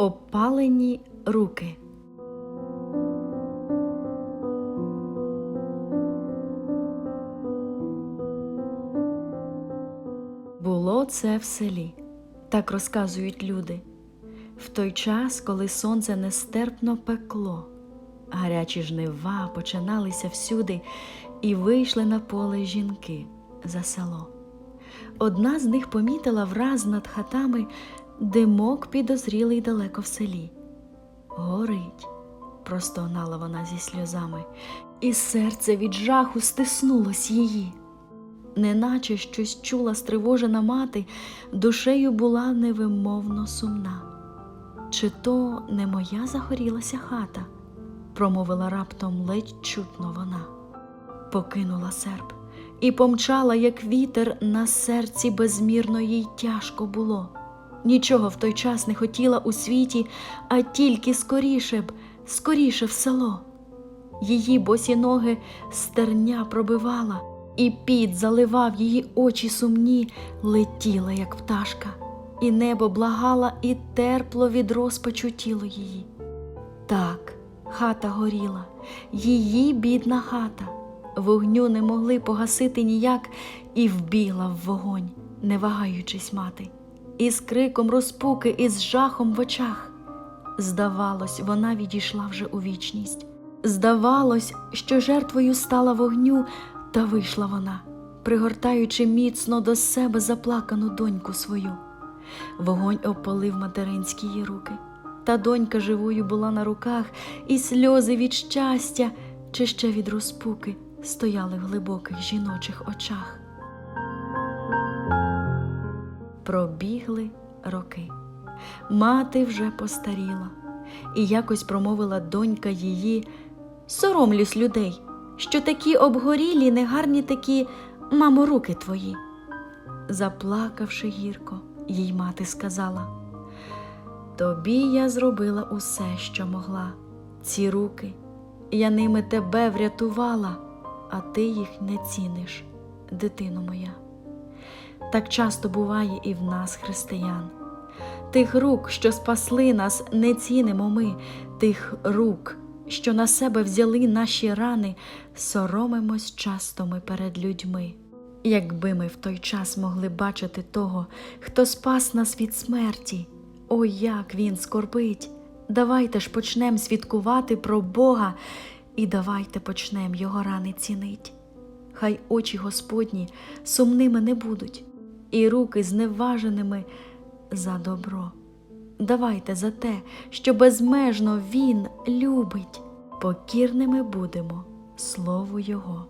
Опалені руки. Було це в селі, так розказують люди. В той час, коли сонце нестерпно пекло, гарячі жнива починалися всюди, і вийшли на поле жінки за село. Одна з них помітила враз над хатами димок підозрілий далеко в селі. Горить, простогнала вона зі сльозами, і серце від жаху стиснулось її. Неначе щось чула стривожена мати, душею була невимовно сумна. Чи то не моя загорілася хата? промовила раптом ледь чутно вона. Покинула серп і помчала, як вітер, на серці безмірно їй тяжко було. Нічого в той час не хотіла у світі, а тільки скоріше б, скоріше в село. Її босі ноги стерня пробивала, і піт заливав її очі сумні, летіла, як пташка, і небо благала, і терпло від розпачу тіло її. Так, хата горіла, її бідна хата. Вогню не могли погасити ніяк, і вбігла в вогонь, не вагаючись мати, і з криком розпуки, і з жахом в очах. Здавалось, вона відійшла вже у вічність. Здавалось, що жертвою стала вогню, та вийшла вона, пригортаючи міцно до себе заплакану доньку свою. Вогонь опалив материнські її руки. Та донька живою була на руках, і сльози від щастя чи ще від розпуки стояли в глибоких жіночих очах. Пробігли роки. Мати вже постаріла, і якось промовила донька її соромлюсь людей, що такі обгорілі, негарні такі, мамо, руки твої. Заплакавши гірко, їй мати сказала Тобі я зробила усе, що могла. Ці руки, я ними тебе врятувала, а ти їх не ціниш, дитино моя. Так часто буває і в нас, християн. Тих рук, що спасли нас, не цінимо ми, тих рук, що на себе взяли наші рани, соромимось часто ми перед людьми. Якби ми в той час могли бачити того, хто спас нас від смерті, о, як він скорбить! Давайте ж почнем свідкувати про Бога і давайте почнем його рани цінить. Хай очі Господні сумними не будуть, і руки зневаженими за добро. Давайте за те, що безмежно Він любить, покірними будемо Слову Його.